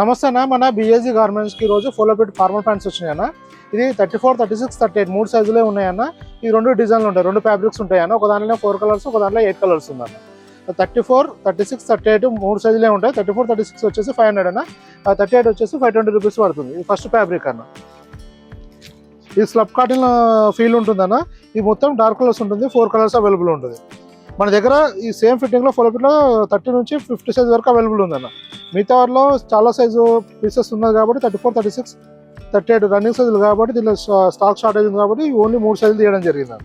నమస్తే అన్న. మన బిఏజీ గార్మెంట్స్కి రోజు ఫోలోపెట్ ఫార్మల్ ప్యాంట్స్ వచ్చినాయన్న ఇది thirty four thirty six thirty eight మూడు సైజులే ఉన్నాయన్న ఈ రెండు డిజైన్లు ఉంటాయి. రెండు ఫ్యాబ్రిక్స్ ఉంటాయన్న ఒక దానిలో ఫోర్ కలర్స్ ఒక దానిలో ఎయిట్ కలర్స్ ఉందన్న thirty four thirty six thirty eight మూడు సైజులే ఉంటాయి. థర్టీ ఫోర్ థర్టీ సిక్స్ వచ్చేసి ఫైవ్ హండ్రెడ్ అన్న. థర్టీ ఎయిట్ వచ్చేసి ఫైవ్ ట్వంటీ రూపీస్ పడుతుంది. ఇది ఫస్ట్ ఫ్యాబ్రిక్ అన్న. ఇది స్లబ్ కాటన్ ఫీల్ ఉంటుందన్న ఇది మొత్తం డార్క్ కలర్స్ ఉంటుంది. ఫోర్ కలర్స్ అవైలబుల్ ఉంటుంది. మన దగ్గర ఈ సేమ్ ఫిట్టింగ్లో ఫోలోపెట్లో థర్టీ నుంచి ఫిఫ్టీ సైజ్ వరకు అవైలబుల్ ఉందన్న. మిగతా వాటిలో చాలా సైజు పీసెస్ ఉన్నది కాబట్టి thirty four thirty six thirty eight running సైజులు కాబట్టి దీనిలో స్టాక్ షార్టేజ్ ఉంది కాబట్టి ఓన్లీ మూడు సైజులు తీయడం జరిగింది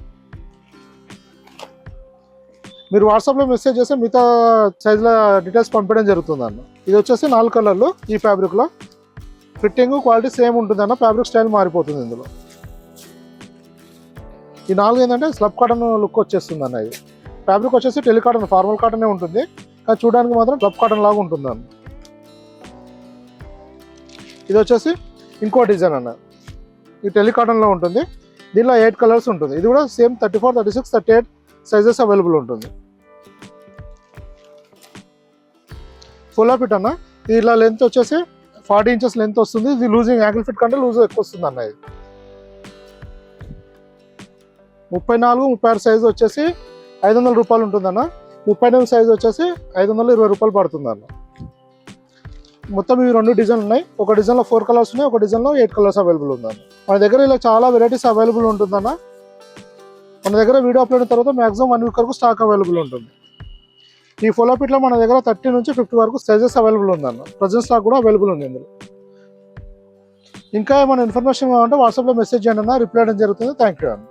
మీరు వాట్సాప్లో మెసేజ్ చేస్తే మిగతా సైజుల డీటెయిల్స్ పంపించడం జరుగుతుంది అన్న ఇది వచ్చేసి నాలుగు కలర్లు ఈ ఫ్యాబ్రిక్లో ఫిట్టింగ్ క్వాలిటీ సేమ్ ఉంటుంది అన్న ఫ్యాబ్రిక్ స్టైల్ మారిపోతుంది ఇందులో. ఈ నాలుగు ఏంటంటే స్లబ్ కాటన్ లుక్ వచ్చేస్తుంది అన్న ఇది. ఫ్యాబ్రిక్ వచ్చేసి టెలి కాటన్ ఫార్మల్ కాటనే ఉంటుంది. కానీ చూడడానికి మాత్రం క్లబ్ కాటన్ లాగా ఉంటుంది అన్న. ఇది వచ్చేసి ఇంకో డిజైన్ అన్న. ఇది టెలికాటన్లో ఉంటుంది. దీనిలో ఎయిట్ కలర్స్ ఉంటుంది. ఇది కూడా same thirty four thirty six thirty eight sizes available ఉంటుంది ఫుల్ ఫిట్ అన్న. ఇలా లెంత్ వచ్చేసి ఫార్టీ ఇంచెస్ లెంత్ వస్తుంది. ఇది లూజింగ్ యాంగిల్ ఫిట్ కంటే లూజ్ ఎక్కువ వస్తుంది అన్న ఇది. ముప్పై నాలుగు ముప్పై ఆరు సైజు వచ్చేసి ఐదు వందల రూపాయలు ఉంటుందన్న. ముప్పై ఎనిమిది సైజు వచ్చేసి ఐదు వందల ఇరవై రూపాయలు పడుతుంది అన్న మొత్తం ఇవి రెండు డిజైన్లు ఉన్నాయి ఒక డిజైన్లో ఫోర్ కలర్స్ ఉన్నాయి ఒక డిజైన్లో ఎయిట్ కలర్స్ అవైలబుల్ ఉందన్న. మన దగ్గర ఇలా చాలా వెరైటీస్ అవైలబుల్ ఉంటుందన్న. మన దగ్గర వీడియో అప్లోడ్ అయిన తర్వాత మాక్సిమం వన్ వీక్ వరకు స్టాక్ అవైలబుల్ ఉంటుంది. ఈ ఫోలోపిట్లో మన దగ్గర థర్టీ నుంచి ఫిఫ్టీ వరకు సైజెస్ అవైలబుల్ ఉందన్న. ప్రజెంట్ స్టాక్ కూడా అవైలబుల్ ఉంది ఇందులో. ఇంకా ఏమైనా ఇన్ఫర్మేషన్ కావాలంటే వాట్సాప్లో మెసేజ్ చేయండి అన్న. రిప్లై చేయడం జరుగుతుంది. థ్యాంక్ యూ అన్న.